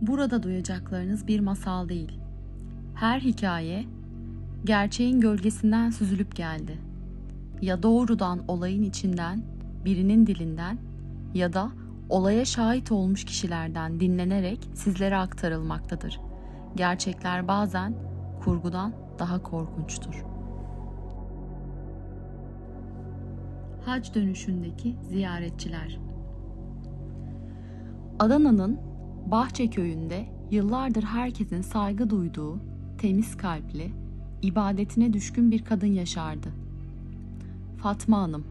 Burada duyacaklarınız bir masal değil. Her hikaye gerçeğin gölgesinden süzülüp geldi. Ya doğrudan olayın içinden, birinin dilinden ya da olaya şahit olmuş kişilerden dinlenerek sizlere aktarılmaktadır. Gerçekler bazen kurgudan daha korkunçtur. Hac dönüşündeki ziyaretçiler Adana'nın Bahçe köyünde yıllardır herkesin saygı duyduğu, temiz kalpli, ibadetine düşkün bir kadın yaşardı. Fatma Hanım.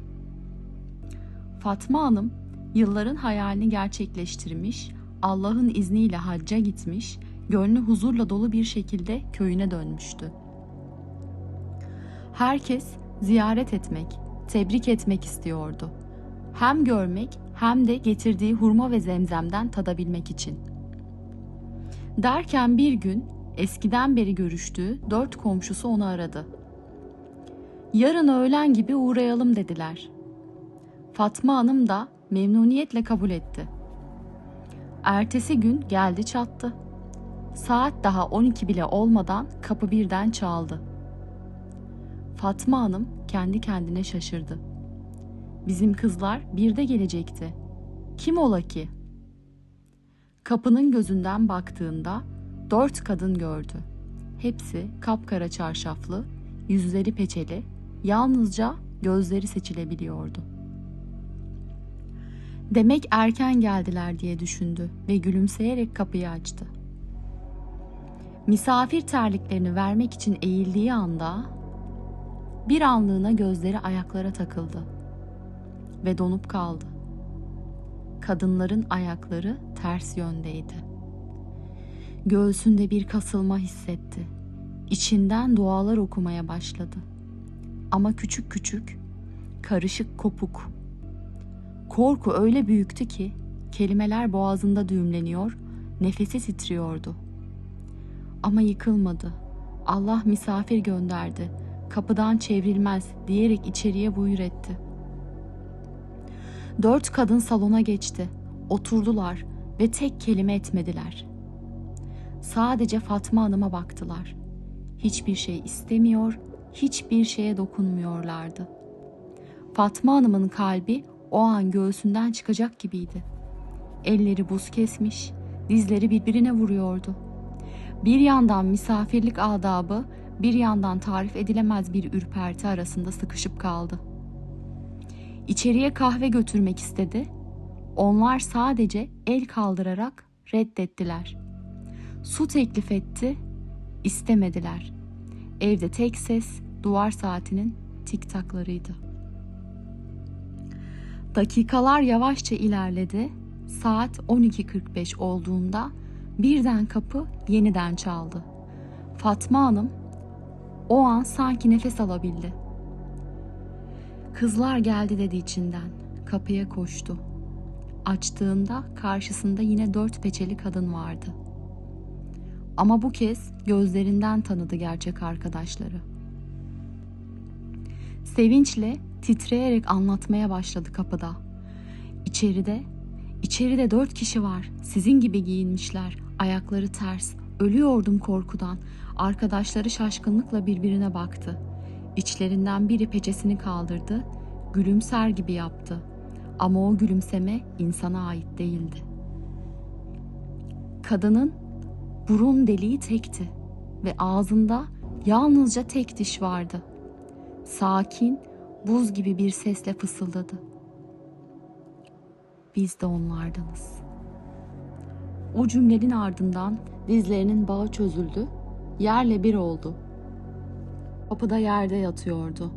Fatma Hanım yılların hayalini gerçekleştirmiş, Allah'ın izniyle hacca gitmiş, gönlü huzurla dolu bir şekilde köyüne dönmüştü. Herkes ziyaret etmek, tebrik etmek istiyordu. Hem görmek hem de getirdiği hurma ve zemzemden tadabilmek için. Derken bir gün eskiden beri görüştüğü dört komşusu onu aradı. Yarın öğlen gibi uğrayalım dediler. Fatma Hanım da memnuniyetle kabul etti. Ertesi gün geldi çattı. Saat daha 12 bile olmadan kapı birden çaldı. Fatma Hanım kendi kendine şaşırdı. Bizim kızlar bir de gelecekti. Kim ola ki? Kapının gözünden baktığında dört kadın gördü. Hepsi kapkara çarşaflı, yüzleri peçeli, yalnızca gözleri seçilebiliyordu. Demek erken geldiler diye düşündü ve gülümseyerek kapıyı açtı. Misafir terliklerini vermek için eğildiği anda bir anlığına gözleri ayaklara takıldı ve donup kaldı. Kadınların ayakları ters yöndeydi. Göğsünde bir kasılma hissetti. İçinden dualar okumaya başladı. Ama küçük küçük, karışık kopuk. Korku öyle büyüktü ki kelimeler boğazında düğümleniyor, nefesi titriyordu. Ama yıkılmadı. Allah misafir gönderdi. Kapıdan çevrilmez diyerek içeriye buyur etti.'' Dört kadın salona geçti. Oturdular ve tek kelime etmediler. Sadece Fatma Hanım'a baktılar. Hiçbir şey istemiyor, hiçbir şeye dokunmuyorlardı. Fatma Hanım'ın kalbi o an göğsünden çıkacak gibiydi. Elleri buz kesmiş, dizleri birbirine vuruyordu. Bir yandan misafirlik adabı, bir yandan tarif edilemez bir ürperti arasında sıkışıp kaldı. İçeriye kahve götürmek istedi. Onlar sadece el kaldırarak reddettiler. Su teklif etti, istemediler. Evde tek ses duvar saatinin tik taklarıydı. Dakikalar yavaşça ilerledi. Saat 12.45 olduğunda birden kapı yeniden çaldı. Fatma Hanım o an sanki nefes alabildi. Kızlar geldi dedi içinden. Kapıya koştu. Açtığında karşısında yine dört peçeli kadın vardı. Ama bu kez gözlerinden tanıdı gerçek arkadaşları. Sevinçle titreyerek anlatmaya başladı kapıda. İçeride, içeride dört kişi var. Sizin gibi giyinmişler. Ayakları ters. Ölüyordum korkudan. Arkadaşları şaşkınlıkla birbirine baktı.'' İçlerinden biri peçesini kaldırdı, gülümser gibi yaptı. Ama o gülümseme insana ait değildi. Kadının burun deliği tekti ve ağzında yalnızca tek diş vardı. Sakin, buz gibi bir sesle fısıldadı. Biz de onlardanız. O cümlenin ardından dizlerinin bağı çözüldü, yerle bir oldu Kapıda yerde yatıyordu.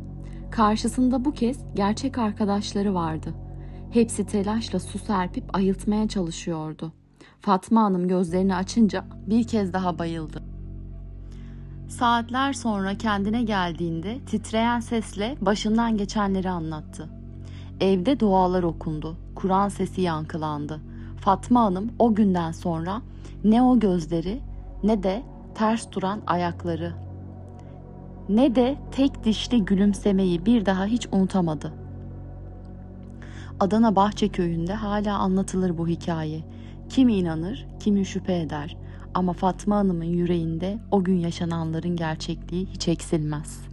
Karşısında bu kez gerçek arkadaşları vardı. Hepsi telaşla su serpip ayıltmaya çalışıyordu. Fatma Hanım gözlerini açınca bir kez daha bayıldı. Saatler sonra kendine geldiğinde titreyen sesle başından geçenleri anlattı. Evde dualar okundu. Kur'an sesi yankılandı. Fatma Hanım o günden sonra ne o gözleri ne de ters duran ayakları ne de tek dişli gülümsemeyi bir daha hiç unutamadı. Adana Bahçe köyünde hala anlatılır bu hikaye. Kimi inanır, kimi şüphe eder ama Fatma Hanım'ın yüreğinde o gün yaşananların gerçekliği hiç eksilmez.